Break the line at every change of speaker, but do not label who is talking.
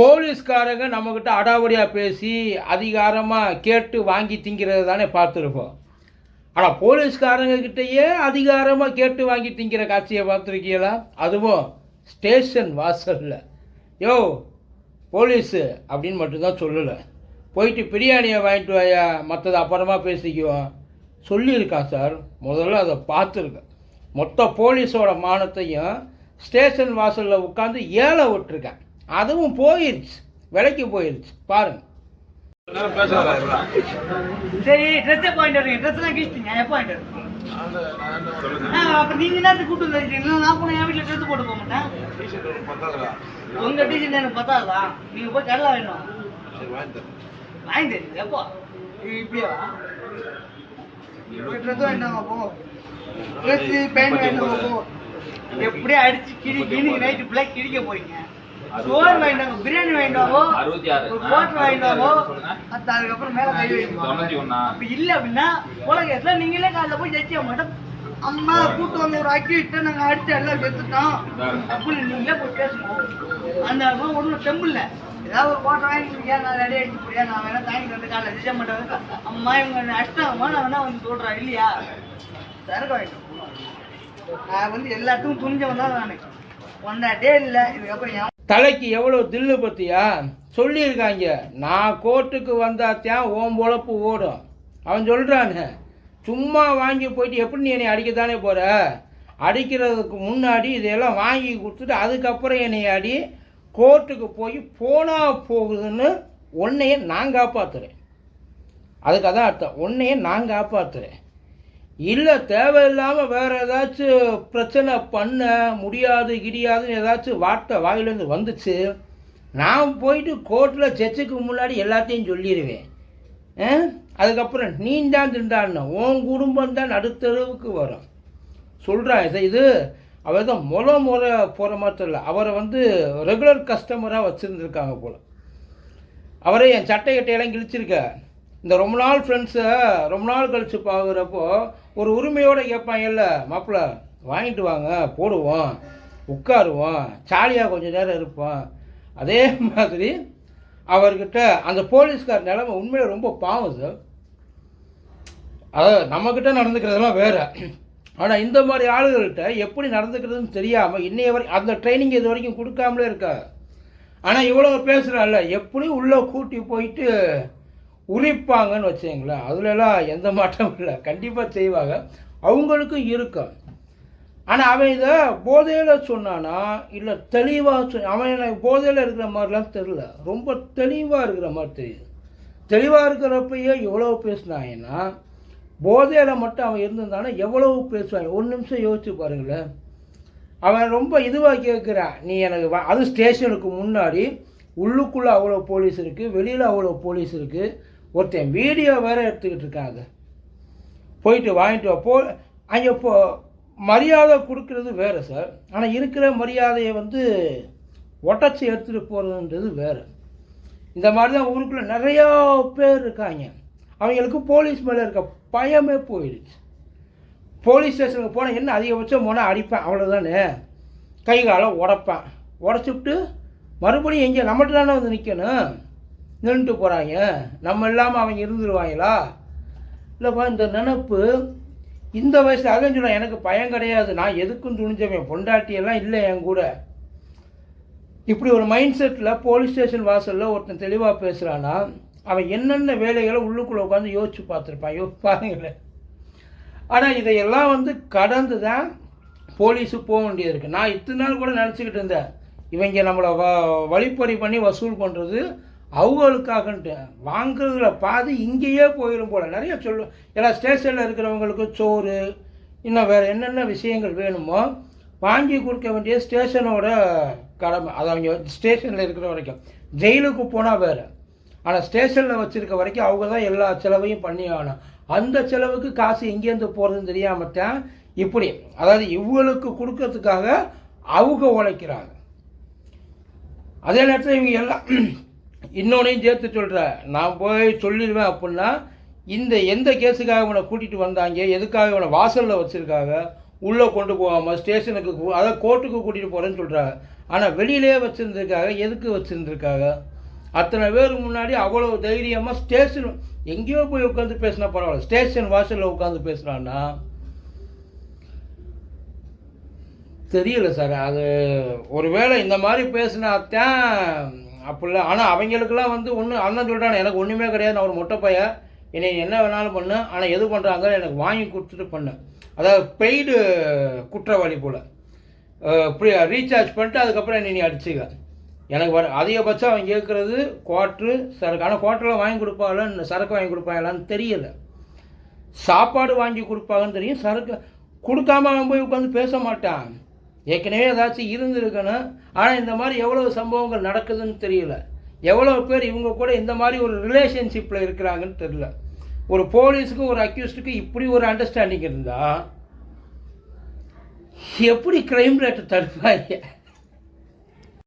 போலீஸ்காரங்க நம்மக்கிட்ட அடாவடியாக பேசி அதிகாரமாக கேட்டு வாங்கி திங்கிறது தானே பார்த்துருப்போம். ஆனால் போலீஸ்காரங்க கிட்டேயே அதிகாரமாக கேட்டு வாங்கி திங்கிற காட்சியை பார்த்துருக்கீங்களா? அதுவும் ஸ்டேஷன் வாசலில். யோ போலீஸு அப்படின்னு மட்டும்தான் சொல்லலை. போயிட்டு பிரியாணியை வாங்கிட்டு வாயா மற்றது அப்புறமா பேசிக்குவோம் சொல்லியிருக்கான் சார் முதல்ல அதை பார்த்துருக்கேன். மொத்த போலீஸோட மானத்தையும் ஸ்டேஷன் வாசலில் உட்காந்து ஏழை விட்டுருக்கேன். அதுவும் போயிருச்சு. விலைக்கு போயிருச்சு. பாருங்க?
சரி ட்ரெஸ் பாயிண்ட் இருக்கு ட்ரெஸ் எல்லாம் கிழிச்சிங்க எப்போ பாயிண்ட் இருக்கு அப்ப நீங்க என்ன கூட்டு வந்துருக்கீங்க நான் போன என் வீட்டுல ட்ரெஸ் போட்டு போக மாட்டேன்.
டிஷர்ட்
உங்க டீச்சர் எனக்கு பத்தாதா? நீங்க போய் கடலை வேணும்
வாங்கி.
தருங்க எப்போ? இப்படியா? ட்ரெஸ் வேண்டாமா போ. ட்ரெஸ் பேண்ட் வேண்டாமா போ. எப்படியே அடிச்சு கிழி கிழி நைட்டு ஃபுல்லாக கிழிக்க போறீங்க. சோறு வாங்கிட்டாங்க பிரியாணி வாங்கிட்டாவோ
அறுபத்தி ஆறு.
கோட்டர் வாங்கிட்டாவோ அதுக்கப்புறம் மேல கை வைக்கணும் இல்ல அப்படின்னா உலகத்துல நீங்களே காலைல போய் ஜட்ஜி மாட்டோம். அம்மா கூட்டு வந்து ஒரு அக்கி விட்டு நாங்க அடிச்சு எல்லாம் செத்துட்டோம். அப்படின்னு நீங்களே போய் பேசணும். அந்த ஒண்ணும் தெம்பில்ல. ஏதாவது ஒரு கோட்டை வாங்கிட்டு நான் ரெடி ஆகிட்டு போறியா நான் வேணா தாங்கிட்டு வந்து காலைல ஜட்ஜ மாட்டேன். அம்மா இவங்க அடிச்சிட்டாங்கம்மா நான் வேணா வந்து சொல்றேன் இல்லையா? சரக்கு வாங்கிட்டு நான் வந்து எல்லாத்துக்கும் துணிஞ்சவன் தான் நானு. ஒன்னாட்டே இல்லை இதுக்கப்புறம் என்
தலைக்கு எவ்வளோ தில்லு பற்றியா சொல்லியிருக்காங்க. நான் கோர்ட்டுக்கு வந்தாத்தான் ஓம் பொழப்பு ஓடும். அவன் சொல்கிறானே சும்மா வாங்கி போயிட்டு எப்படி நீ என்னை அடிக்கத்தானே போகிற அடிக்கிறதுக்கு முன்னாடி இதையெல்லாம் வாங்கி கொடுத்துட்டு அதுக்கப்புறம் என்னை அடி கோர்ட்டுக்கு போய் போனா போகுதுன்னு உன்னையே நான் காப்பாற்றுறேன் அதுக்கு அதான் அர்த்தம். உன்னையே நான் காப்பாற்றுறேன் இல்லை தேவையில்லாமல் வேறு ஏதாச்சும் பிரச்சனை பண்ண முடியாது கிடியாதுன்னு ஏதாச்சும் வார்த்தை வாயிலேருந்து வந்துச்சு நான் போயிட்டு கோர்ட்டில் ஜட்ஜுக்கு முன்னாடி எல்லாத்தையும் சொல்லிடுவேன் அதுக்கப்புறம் நீ தான் திண்டாடணும் உன் குடும்பம் தான் நடுத்தருவுக்கு வரும். சொல்கிறான் இதை இது அவர் தான் முத முறை போகிற மாதிரி தெரியல. அவரை வந்து ரெகுலர் கஸ்டமராக வச்சுருந்துருக்காங்க போல். அவரே என் சட்டை கட்டையெல்லாம் கிழிச்சிருக்க இந்த ரொம்ப நாள் ஃப்ரெண்ட்ஸை ரொம்ப நாள் கழித்து பார்க்குறப்போ ஒரு உரிமையோடு கேட்பாங்கல்ல மாப்பிள்ள வாங்கிட்டு வாங்க போடுவோம் உட்காருவோம் ஜாலியாக கொஞ்சம் நேரம் இருப்போம். அதே மாதிரி அவர்கிட்ட அந்த போலீஸ்கார் நிலைமை உண்மையில் ரொம்ப பாவம் சார். அதாவது நம்மக்கிட்ட நடந்துக்கிறதெல்லாம் வேறு. ஆனால் இந்த மாதிரி ஆளுகள்கிட்ட எப்படி நடந்துக்கிறதுன்னு தெரியாமல் இன்னைய வரை அந்த ட்ரைனிங் இது வரைக்கும் கொடுக்காமலே இருக்கா ஆனால் இவ்வளோ பேசுகிறாள்ல எப்படி உள்ளே கூட்டி போயிட்டு உரிப்பாங்கன்னு வச்சுங்களேன் அதுலலாம் எந்த மாற்றமும் இல்லை. கண்டிப்பாக செய்வாங்க. அவங்களுக்கும் இருக்கும். ஆனால் அவன் இதை போதையில் சொன்னானா? இல்லை தெளிவாக சொன்ன அவன் எனக்கு போதையில் இருக்கிற மாதிரிலாம் தெரில ரொம்ப தெளிவாக இருக்கிற மாதிரி தெரியுது. தெளிவாக இருக்கிறப்பயே எவ்வளோ பேசினாங்கன்னா போதையில் மட்டும் அவன் இருந்திருந்தானா எவ்வளவு பேசுவாங்க ஒரு நிமிஷம் யோசிச்சு பாருங்களேன். அவன் ரொம்ப இதுவாக கேட்குறான் நீ எனக்கு அது ஸ்டேஷனுக்கு முன்னாடி உள்ளுக்குள்ளே அவ்வளோ போலீஸ் இருக்குது வெளியில் அவ்வளோ போலீஸ் இருக்குது ஒருத்தன் வீடியோ வேறு எடுத்துக்கிட்டு இருக்காங்க. போயிட்டு வாங்கிட்டு போ. அங்கே போ மரியாதை கொடுக்கறது வேறு சார் ஆனால் இருக்கிற மரியாதையை வந்து ஒட்டச்சி எடுத்துகிட்டு போகிறதுன்றது வேறு. இந்த மாதிரி தான் ஊருக்குள்ளே நிறையா பேர் இருக்காங்க. அவங்களுக்கு போலீஸ் மேலே இருக்க பயமே போயிடுச்சு. போலீஸ் ஸ்டேஷனுக்கு போனால் என்ன அதிகபட்சம் போனால் அடிப்பேன் அவ்வளோதானே கை காலை உடைப்பேன். உடச்சிவிட்டு மறுபடியும் எங்கே நம்மகிட்ட தானே வந்து நிற்கணும் நின்றுட்டு போகிறாங்க நம்ம இல்லாமல் அவங்க இருந்துருவாங்களா? இல்லைப்பா இந்த நினப்பு இந்த வயசில் அதான் சொல்ல எனக்கு பயம் கிடையாது. நான் எதுக்கும் துணிஞ்சவன் பொண்டாட்டியெல்லாம் இல்லை என் கூட. இப்படி ஒரு மைண்ட் செட்டில் போலீஸ் ஸ்டேஷன் வாசலில் ஒருத்தன் தெளிவாக பேசுகிறான்னா அவன் என்னென்ன வேலைகளை உள்ளுக்குள்ளே உட்காந்து யோசிச்சு பார்த்துருப்பான். யோ பாருங்களேன். ஆனால் இதையெல்லாம் வந்து கடந்து தான் போலீஸு போக வேண்டியது இருக்குது நான் இத்தனை நாள் கூட நினச்சிக்கிட்டு இருந்தேன். இவங்க நம்மளை வ வழிப்பறி பண்ணி வசூல் பண்ணுறது அவங்களுக்காகன்ட்டு வாங்குகிற பாதி இங்கேயே போயிடும் போல். நிறைய சொல்லு எல்லா ஸ்டேஷனில் இருக்கிறவங்களுக்கு சோறு இன்னும் வேறு என்னென்ன விஷயங்கள் வேணுமோ வாங்கி கொடுக்க வேண்டிய ஸ்டேஷனோட கடமை. அது அவங்க ஸ்டேஷனில் இருக்கிற வரைக்கும். ஜெயிலுக்கு போனால் வேறு. ஆனால் ஸ்டேஷனில் வச்சுருக்க வரைக்கும் அவங்க தான் எல்லா செலவையும் பண்ணி ஆகணும். அந்த செலவுக்கு காசு எங்கேருந்து போகிறதுன்னு தெரியாமல் தான் இப்படி அதாவது இவங்களுக்கு கொடுக்கறதுக்காக அவங்க உழைக்கிறாங்க. அதே நேரத்தில் இவங்க எல்லாம் இன்னொன்னையும் சேர்த்து சொல்கிறேன் நான் போய் சொல்லிடுவேன் அப்படின்னா இந்த எந்த கேஸுக்காக இவனை கூட்டிகிட்டு வந்தாங்க எதுக்காக இவனை வாசலில் வச்சுருக்காங்க உள்ளே கொண்டு போகாமல் ஸ்டேஷனுக்கு அதாவது கோர்ட்டுக்கு கூட்டிகிட்டு போகிறேன்னு சொல்கிறாங்க ஆனால் வெளியிலே வச்சுருந்துருக்காங்க எதுக்கு வச்சுருந்துருக்காங்க? அத்தனை பேருக்கு முன்னாடி அவ்வளோ தைரியமாக ஸ்டேஷன் எங்கேயோ போய் உட்காந்து பேசினா பரவாயில்ல ஸ்டேஷன் வாசலில் உட்காந்து பேசுகிறான்னா தெரியல சார் அது ஒருவேளை இந்த மாதிரி பேசினாத்தான் அப்படிலாம் ஆனால் அவங்களுக்கெல்லாம் வந்து ஒன்று அண்ணன் சொல்கிறான் எனக்கு ஒன்றுமே கிடையாது நான் ஒரு மொட்டை பையன் என்னை நீ என்ன வேணாலும் பண்ணு. ஆனால் எது பண்ணுறாங்க எனக்கு வாங்கி கொடுத்துட்டு பண்ணு. அதாவது பெய்டு குற்றவாளி போல். ரீசார்ஜ் பண்ணிட்டு அதுக்கப்புறம் என்னை நீ அடிச்சுக்க. எனக்கு வர அதிகபட்சம் அவன் கேட்குறது குவாட்ரு சரக்கு. ஆனால் குவாட்டரில் வாங்கி கொடுப்பாங்களா சரக்கு வாங்கி கொடுப்பாங்களான்னு தெரியல. சாப்பாடு வாங்கி கொடுப்பாங்கன்னு தெரியும் சரக்கு கொடுக்காம அவன் போய் உட்காந்து பேச மாட்டான். ஏற்கனவே ஏதாச்சும் இருந்திருக்கணும் ஆனால் இந்த மாதிரி எவ்வளோ சம்பவங்கள் நடக்குதுன்னு தெரியல. எவ்வளோ பேர் இவங்க கூட இந்த மாதிரி ஒரு ரிலேஷன்ஷிப்பில் இருக்கிறாங்கன்னு தெரியல. ஒரு போலீஸுக்கு ஒரு அக்யூஸ்டுக்கு இப்படி ஒரு அண்டர்ஸ்டாண்டிங் இருந்தால் எப்படி க்ரைம் ரேட்டை தடுப்பாங்க?